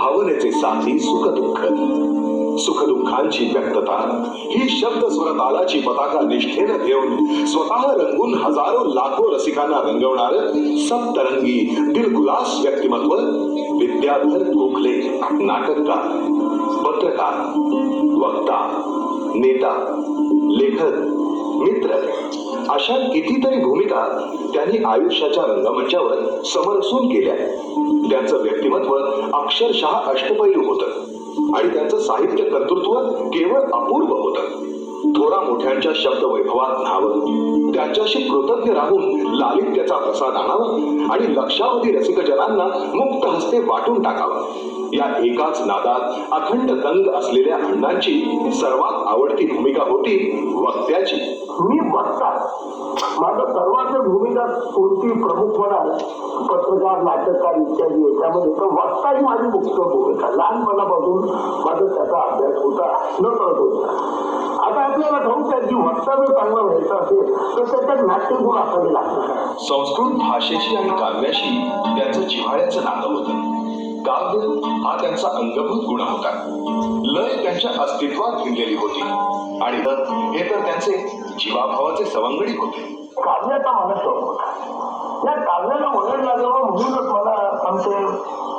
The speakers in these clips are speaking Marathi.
भावनेचे साथी सुख दुःख सुख दुःखांची व्यक्तता. ही शब्द स्वर तालाची पताका निष्ठेनं घेऊन स्वतः रंगून हजारो लाखो रसिकांना रंगवणार सप्तरंगी दिलगुलास व्यक्तिमत्व विद्याधर गोखले नाटककार पत्रकार वक्ता नेता लेखक मित्र अशा कितीतरी भूमिका त्यांनी आयुष्याच्या रंगमंचावर समरसून केल्या. त्यांचं व्यक्तिमत्व अक्षरशः अष्टपैलू होतं आणि त्यांचं साहित्य कर्तृत्व केवळ अपूर्व होतं. थोरा मोठ्यांच्या शब्द वैभवात न्हावं त्यांच्याशी कृतज्ञ राहून लालित्याचा प्रसाद आणावा आणि लक्षावधी रसिकजनांना मुक्त हस्ते वाटून टाकावं. या एकाच नादात अखंड दंग असलेल्या अण्णांची सर्वात आवडती भूमिका होती वक्त्याची. मी वक्ता. माझं सर्वात भूमिका कोणती प्रमुख होणार पत्रकार नाटककार इत्यादी याच्यामध्ये तर वक्ता ही माझी मुख्य भूमिका. लहानपणापासून माझा त्याचा अभ्यास होता न कळत होता. आता आपल्याला ठाऊक आहे की वक्ता जर चांगला व्हायचा असेल तर त्याच्यात नाट्यगुण असावे लागतात. संस्कृत भाषेशी आणि काव्याशी त्यांचं जिव्हाळ्याचं नातं होतं. काव्य हा त्यांचा अंगभूत गुण होता. लय त्यांच्या अस्तित्वात भिनलेली होती. आणि हे तर त्यांचे जीवाभावाचे सवंगडी होते. काव्याचा मला शौक होता. या काव्याला म्हणूनच मला आमचे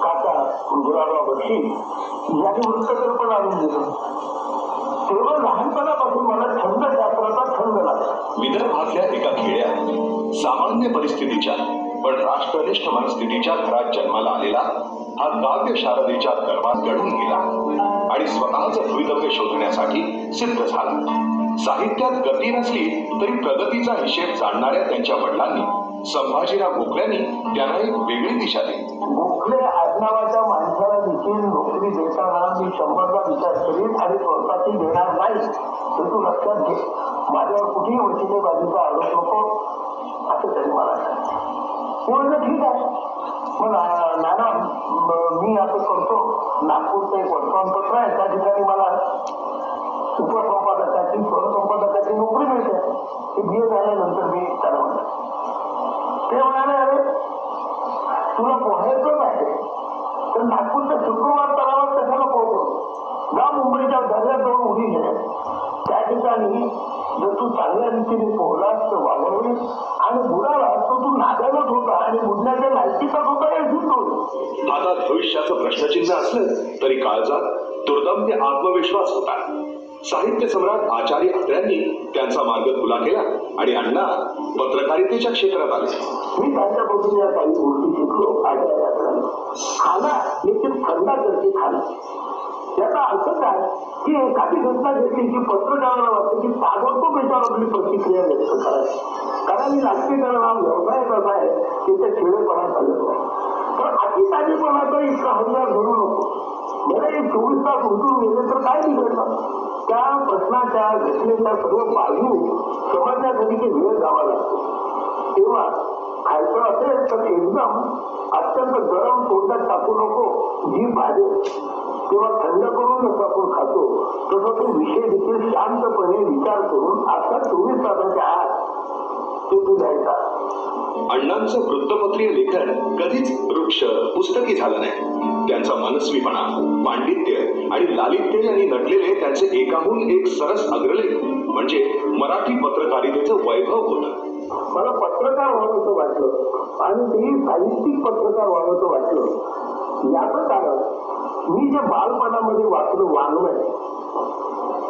काका गुलाबराव बक्षी यांनी वृत्तकल्पना आणून दिलं. तेव्हा लहानपणापासून मला छंद शास्त्राचा छंद लागला. विदर्भातल्या एका खेड्यात सामान्य परिस्थितीच्या पण राष्ट्रनिष्ठ मनस्थितीच्या घरात जन्माला आलेला हा काव्य शारदेच्या गर्भात घडून गेला आणि स्वतःच भवितव्य शोधण्यासाठी सिद्ध झाला. साहित्यात गती नसली तरी प्रगतीचा हिशेब जाणणाऱ्या त्यांच्या वडिलांनी संभाजीराव गोखल्यांनी त्यांना एक वेगळी दिशा दिली. गोखले आडनावाच्या माणसाला देखील नोकरी देताना मी शंभरदा विचार करीन आणि स्वतःची देणार नाही तर तू लक्षात घे. माझ्यावर कुठेही वकिलेबाजीचा आरोप नको असं त्यांनी मला सांगितलं ठीक आहे. मग ना- नाना मी असं करतो. नागपूरचं एक वर्तमानपत्र आहे त्या ठिकाणी मला उपसंपादकाची सहसंपादकाची नोकरी मिळते. ते बी ए झाल्यानंतर मी त्याला म्हणलं ते म्हणाले अरे तुला पोहायचंच आहे. तर नागपूरच्या शुक्रवार तलावात कशाला पोहतो? ना मुंबईच्या दर्याजवळ उडी घे. त्या ठिकाणी जर तू चांगल्या रीतीने पोहलास तर वागवलीस आणि बुडालास नाद्यालाच होता आणि बुडण्याच्या लायकीचाच होता हे सिद्ध हातात भविष्याचं प्रश्नचिन्ह असलं तरी काळजात दुर्दम्य आत्मविश्वास होता. साहित्य सम्राट आचार्य अत्र्यांनी त्यांचा मार्ग खुला केला आणि अण्णा पत्रकारितेच्या क्षेत्रात आले. मी त्यांच्यापासून या काही गोष्टी शिकलो. आचार्याकडे खाना निश्चित खंडा करते खाना. याचा अर्थ काय? की एखादी घटना घेतली की पत्रकाराला वाटतं की ताबडतोब याच्यावर आपली प्रतिक्रिया व्यक्त करायची कारण ही हा व्यवसाय कसा आहे की ते खेळेपणा चालत नाही पण अति ताजेपणाचा इतका हल्ला घडू नको. बरं एक चोवीस तास उठून गेले तर काय बिघडलं त्या प्रश्नाच्या घटनेच्या सर्व बाजू समजण्यासाठी ते वेळ जावा लागतो. तेव्हा खायचं असेल तर एकदम अत्यंत गरम तोंडात टाकू नको जी बाजू तेव्हा थंड करूनच आपण खातो तसं तो विषय देखील शांतपणे विचार करून आता चोवीस तासाच्या आत ते तू द्यायचा अण्णांचं वृत्तपत्रीय लेखन कधीच वृक्ष पुस्तकी झालं नाही. त्यांचा मनस्वीपणा पांडित्य आणि लालित्य यांनी नटलेले त्यांचे एकाहून एक सरस अग्रलेख म्हणजे मराठी पत्रकारितेचं वैभव होतं. मला पत्रकार व्हावंसं वाटलं आणि ते साहित्यिक पत्रकार व्हावंसं वाटलं. याचं कारण मी जे बालपणामध्ये वाचलं वाङ्मय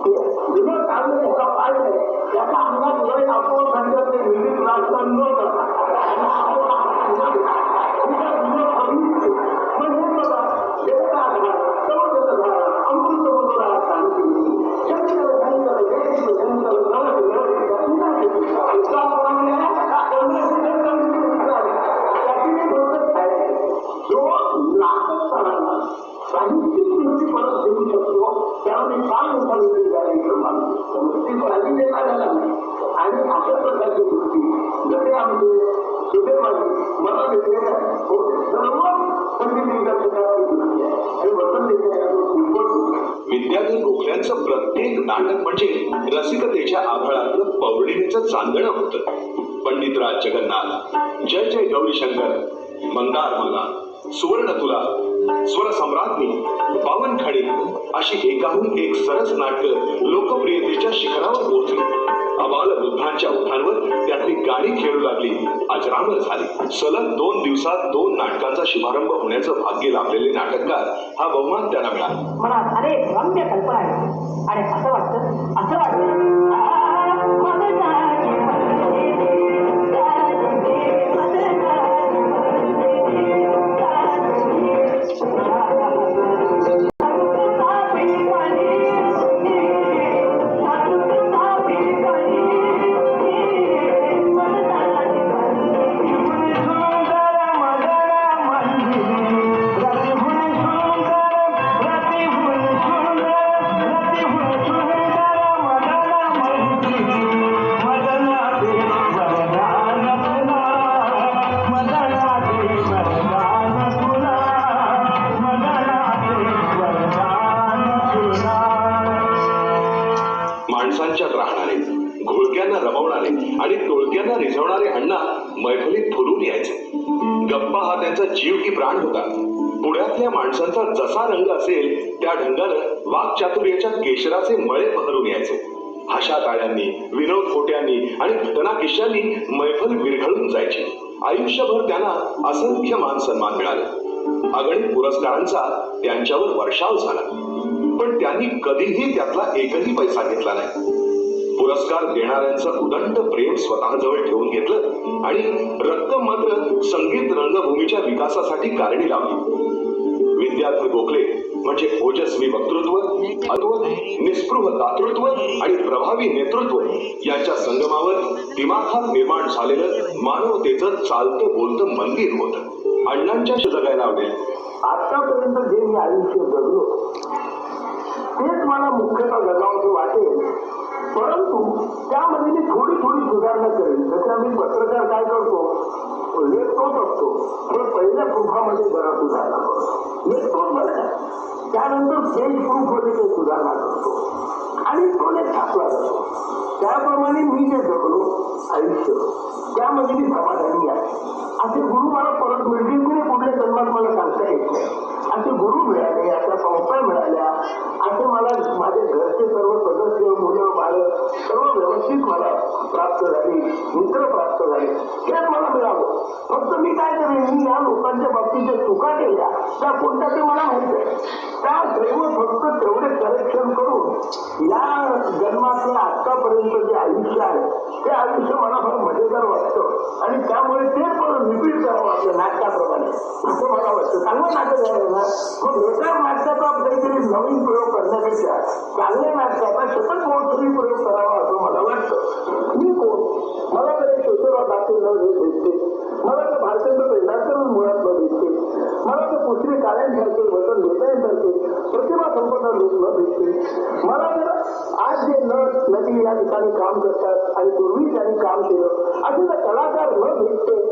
ते जुनं चाललं एका पाहिजे त्याचा अंगात वय आपण सांगितलं विविध राष्ट्रां त्यांचं प्रत्येक नाटक म्हणजे रसिकतेच्या आभाळातलं पौर्णिमेचं चांदणं होतं. पंडितराज जगन्नाथ जय जय गौरी शंकर मंदार मला सुवर्ण तुला स्वरसम्राज्ञी बावनखडी अशी एकाहून एक सरस नाटक लोकप्रियतेच्या शिखरावर पोहोचली. अजरामर झाली सलग दोन दिवसात दोन नाटकांचा शुभारंभ होण्याचं भाग्य लाभलेले नाटककार हा बहुमान त्यांना मिळाला. मनात अरे रम्य कल्पना आणि असं वाटतं असं वाटतं आणि टोळक्यांना रिझवणारे अण्णा मैफलीत फुलून यायचे. गप्पा हा त्यांचा जीव की प्राण होता. पुण्यातल्या माणसांचा जसा रंग असेल त्या ढंगानं वाघचातुर्याच्या केशराचे मळे पसरून यायचे. हशा ताळ्यांनी विनोद खोट्यांनी आणि घटना किश्यांनी मैफल विरघळून जायची. आयुष्यभर त्यांना असंख्य मान सन्मान मिळाले. अगणित पुरस्कारांचा त्यांच्यावर वर्षाव झाला. पण त्यांनी कधीही त्यातला एकही पैसा घेतला नाही. पुरस्कार देणाऱ्यांचं उदंड प्रेम स्वतःजवळ ठेवून घेतलं आणि रक्कम मात्र संगीत रंगभूमीच्या विकासासाठी कारणी लावली. विद्यार्थी गोखले म्हणजे ओजस्वी वक्तृत्व अत्व निस्पृह दातृत्व आणि प्रभावी नेतृत्व यांच्या संगमावर दिमाखात निर्माण झालेलं मानवतेचं चालतं बोलतं मंदिर होतं. अण्णांच्या जगायला आवडेल आतापर्यंत जे मी आयुष्य जगलो तेच मला मुख्यतः जगावं वाटेल. परंतु त्यामध्ये मी थोडी थोडी सुधारणा करेल जसं आम्ही पत्रकार काय करतो? लेख तोच असतो हे पहिल्या प्रूफामध्ये जरा सुधारणा करतो. लेख तोच बरं. का त्यानंतर पेज प्रूफमध्ये ते सुधारणा करतो. आणि तो लेख छापला जातो. त्याप्रमाणे मी जे जगलो आयुष्य त्यामध्ये मी समाधानी आहे. असे गुरु मला परत मिळतील की पुढल्या जन्मात मला सांगता केल्या. त्या कोणत्या ते मला माहीत त्या दैव फक्त तेवढे करेक्शन करून या जन्मातलं आतापर्यंत जे आयुष्य आहे ते आयुष्य मला फार मजेदार वाटतं. आणि त्यामुळे ते पण रिपीट करावं वाटतं नाटकाप्रमाणे. असं मला वाटतं. चांगलं नाटक झालं ना मग बेकार नाटकाचा काहीतरी नवीन प्रयोग करण्यापेक्षा चांगल्या नाटकाचा शतक महोत्सवी प्रयोग करावा असं मला वाटतं. मी कोण? मला तरी एक शेषराव दाखल न भेटते. मला तर भारतीय पेंढारकर मुळात न भेटते मला तर पुसरी काळ्यांसारखे वतन नेत्यांसारखे प्रतिभा संपन्न लोक न भेटते. मला तर आज जे नट नटी या ठिकाणी काम करतात आणि पूर्वी त्यांनी काम केलं. असे जर कलाकार न भेटते.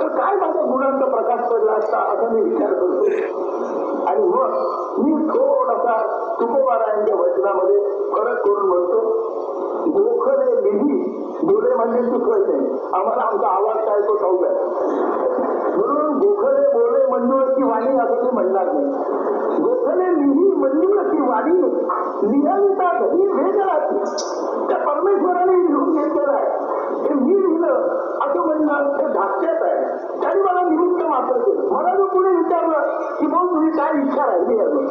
तर काय माझ्या गुणांचा प्रकाश पडला असता? असा मी विचार करतो. आणि मग मी थोडासा तुकोबारायांच्या वचनामध्ये फरक करून म्हणतो गोखले लिही डोळे म्हणजे चुकवायचे नाही. आम्हाला आमचा आवाज काय तो ठाऊक आहे? म्हणून गोखले बोले मंजुळची वाणी असं ते म्हणणार नाही. गोखले लिही मंजुळची वाणी लिहाविता घरी भेट राहते त्या परमेश्वराने लिहून घेतलेलं आहे. हे मी लिहिलं असं म्हणणार ते धास्यात आहे. त्याने मला निमित्त मात्र केलं मला जर पुढे विचारलं की मग तुझी काय इच्छा राहिली अजून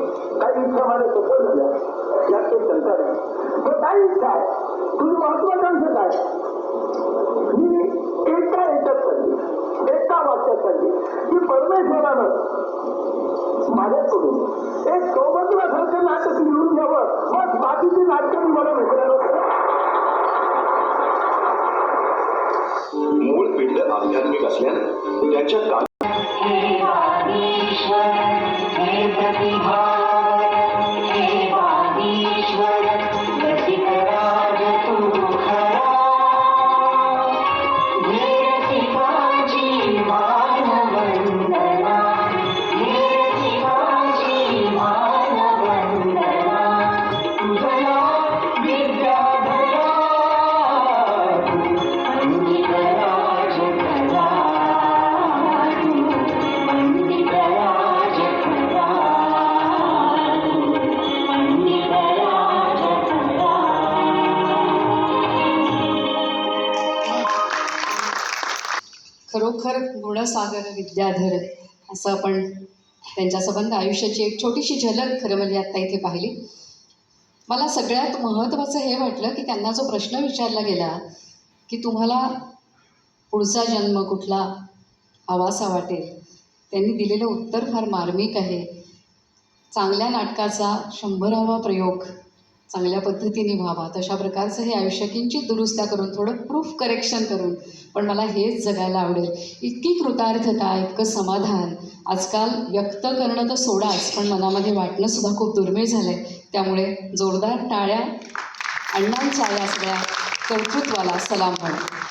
पाहिजे. की परमेश्वरानं माझ्याकडून एक सौभद्रासारखं नाटक लिहून घ्यावं. मग बाकीची नाटकं मी मला भेटणार मूळ पिंड आध्यात्मिक असल्यानं त्याच्या खरोखर विद्याधर असं आपण त्यांच्या संबंध आयुष्याची एक छोटीशी झलक खरं म्हणजे आत्ता इथे पाहिली. मला सगळ्यात महत्त्वाचं हे वाटलं की त्यांना जो प्रश्न विचारला गेला की तुम्हाला पुढचा जन्म कुठला हवासा वाटेल त्यांनी दिलेलं उत्तर फार मार्मिक आहे. चांगल्या नाटकाचा शंभरावा प्रयोग चांगल्या पद्धतीने व्हावा. तशा प्रकारचं हे आयुष्य किंचित दुरुस्त्या करून थोडं प्रूफ करेक्शन करून पण मला हेच जगायला आवडेल. इतकी कृतार्थता इतकं समाधान. आजकाल व्यक्त करणं तर सोडाच पण मनामध्ये वाटणं सुद्धा खूप दुर्मिळ झालं आहे त्यामुळे जोरदार टाळ्या अण्णांच्या या सगळ्या कर्तृत्वाला सलाम म्हणून.